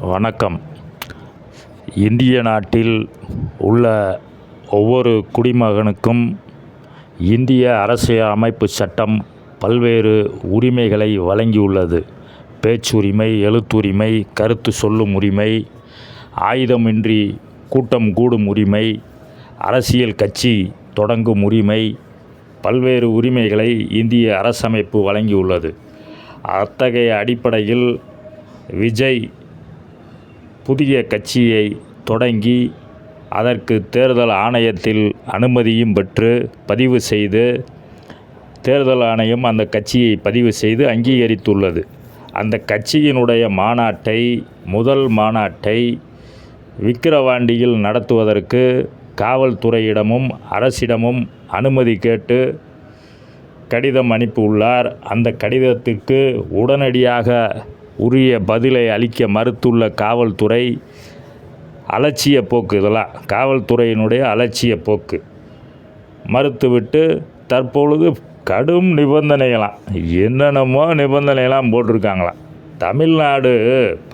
வணக்கம். இந்திய நாட்டில் உள்ள ஒவ்வொரு குடிமகனுக்கும் இந்திய அரசியல் அமைப்பு சட்டம் பல்வேறு உரிமைகளை வழங்கியுள்ளது. பேச்சுரிமை எழுத்துரிமை கருத்து சொல்லும் உரிமை ஆயுதமின்றி கூட்டம் கூடும் உரிமை அரசியல் கட்சி தொடங்கும் உரிமை பல்வேறு உரிமைகளை இந்திய அரசமைப்பு வழங்கியுள்ளது. அத்தகைய அடிப்படையில் விஜய் புதிய கட்சியை தொடங்கி அதற்கு தேர்தல் ஆணையத்தில் அனுமதியும் பெற்று பதிவு செய்து தேர்தல் ஆணையம் அந்த கட்சியை பதிவு செய்து அங்கீகரித்துள்ளது. அந்த கட்சியினுடைய மாநாட்டை முதல் மாநாட்டை விக்கிரவாண்டியில் நடத்துவதற்கு காவல்துறையிடமும் அரசிடமும் அனுமதி கேட்டு கடிதம் அனுப்பியுள்ளார். அந்த கடிதத்திற்கு உடனடியாக உரிய பதிலை அளிக்க மறுத்துள்ள காவல்துறை அலட்சிய போக்கு இதெல்லாம் காவல்துறையினுடைய அலட்சிய போக்கு. மறுத்துவிட்டு தற்பொழுது கடும் நிபந்தனைகளாம் என்னென்னமோ நிபந்தனைகளாம் போட்டிருக்காங்களாம். தமிழ்நாடு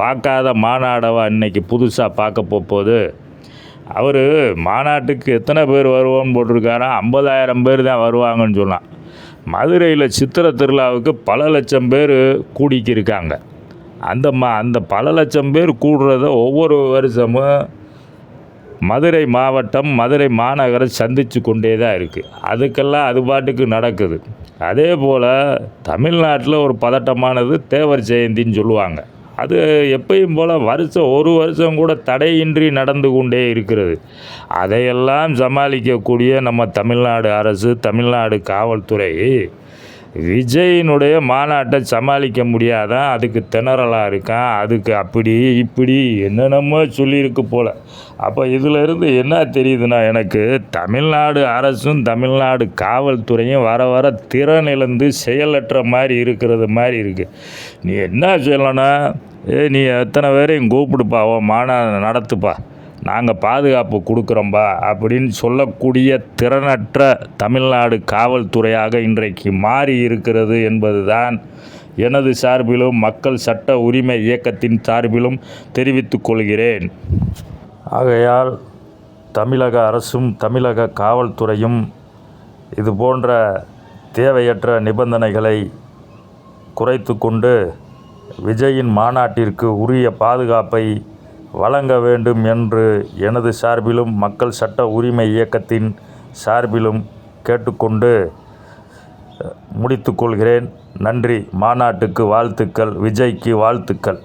பார்க்காத மாநாடவா இன்றைக்கி புதுசாக பார்க்க போகுது அவர் மாநாட்டுக்கு எத்தனை பேர் வருவோன்னு போட்டிருக்காரா? ஐம்பதாயிரம் பேர் தான் வருவாங்கன்னு சொன்னான். மதுரையில் சித்திரை திருவிழாவுக்கு பல லட்சம் பேர் கூடிக்கிருக்காங்க. அந்த மா அந்த பல லட்சம் பேர் கூடுறத ஒவ்வொரு வருஷமும் மதுரை மாவட்டம் மதுரை மாநகரம் சந்தித்து கொண்டே தான் இருக்குது அதுக்கெல்லாம் அது பாட்டுக்கு நடக்குது. அதே போல் தமிழ்நாட்டில் ஒரு பதட்டமானது தேவர் ஜெயந்தின்னு சொல்லுவாங்க. அது எப்பயும் போல் வருஷம் ஒரு வருஷம் கூட தடையின்றி நடந்து கொண்டே இருக்கிறது. அதையெல்லாம் சமாளிக்கக்கூடிய நம்ம தமிழ்நாடு அரசு தமிழ்நாடு காவல்துறை விஜயினுடைய மாநாட்டை சமாளிக்க முடியாதான் அதுக்கு திணறலாக இருக்கான் அதுக்கு அப்படி இப்படி என்னென்னமோ சொல்லியிருக்கு போல். அப்போ இதிலிருந்து என்ன தெரியுதுன்னா எனக்கு தமிழ்நாடு அரசும் தமிழ்நாடு காவல்துறையும் வர வர திறன் இழந்து செயலற்ற மாதிரி இருக்கிறது மாதிரி இருக்குது நீ என்ன சொல்லணும் ஏ நீ எத்தனை பேரையும் கூப்பிடுப்பா உன் மாநாடு நடத்துப்பா. நாங்கள் பாதுகாப்பு கொடுக்குறோம்பா அப்படின்னு சொல்லக்கூடிய திறனற்ற தமிழ்நாடு காவல்துறையாக இன்றைக்கு மாறி இருக்கிறது என்பதுதான் எனது சார்பிலும் மக்கள் சட்ட உரிமை இயக்கத்தின் சார்பிலும் தெரிவித்துக் கொள்கிறேன். ஆகையால் தமிழக அரசும் தமிழக காவல்துறையும் இது போன்ற தேவையற்ற நிபந்தனைகளை குறைத்து கொண்டு விஜயின் மாநாட்டிற்கு உரிய பாதுகாப்பை வழங்க வேண்டும் என்று எனது சார்பிலும் மக்கள் சட்ட உரிமை இயக்கத்தின் சார்பிலும் கேட்டுக்கொண்டு முடித்துக்கொள்கிறேன். நன்றி. மாநாட்டுக்கு வாழ்த்துக்கள். விஜய்க்கு வாழ்த்துக்கள்.